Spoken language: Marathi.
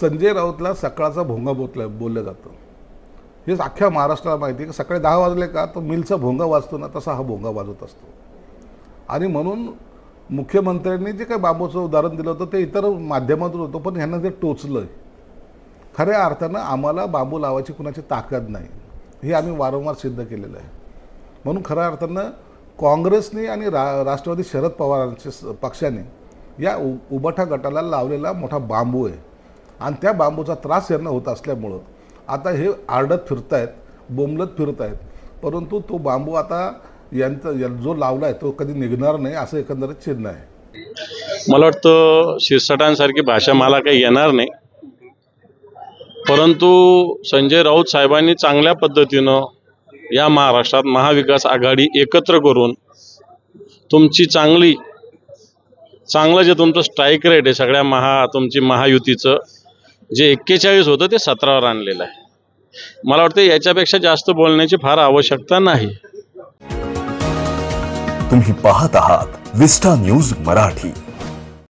संजय राऊतला सकाळचा भोंगा बोतला बोललं जातं. हे अख्ख्या महाराष्ट्राला माहिती आहे की सकाळी दहा वाजले का तो मिलचा भोंगा वाजतो ना तसा हा भोंगा वाजत असतो. आणि म्हणून मुख्यमंत्र्यांनी जे काही बांबूचं उदाहरण दिलं होतं ते इतर माध्यमातून होतं पण ह्यांना ते टोचलं खऱ्या अर्थानं आम्हाला बांबू लावायची कुणाची ताकद नाही. हे आम्ही वारंवार सिद्ध केलेलं आहे. म्हणून खऱ्या अर्थानं काँग्रेसने आणि रा राष्ट्रवादी शरद पवारांच्या स- पक्षाने या उ उबाठा गटाला लावलेला मोठा बांबू आहे. आणि त्या बांबूचा त्रास यांना होत असल्यामुळं आता हे आरडत आहेत बोंबलत फिरत आहेत परंतु तो बांबू आता यांचा या- जो लावला आहे तो कधी निघणार नाही असं एकंदरीत चिन्ह आहे. मला वाटतं शिरसटांसारखी भाषा मला काही येणार नाही. परंतु संजय राऊत साहेबांनी चांगल्या पद्धतीनं या महाराष्ट्रात महाविकास आघाडी एकत्र करून तुमची चांगली चांगलं जे तुमचं स्ट्राईक रेट आहे सगळ्या महा तुमची महायुतीचं जे एक्केचाळीस होतं ते सतरावर आणलेलं आहे. मला वाटतं याच्यापेक्षा जास्त बोलण्याची फार आवश्यकता नाही. तुम्ही पाहत आहात विस्टा न्यूज मराठी.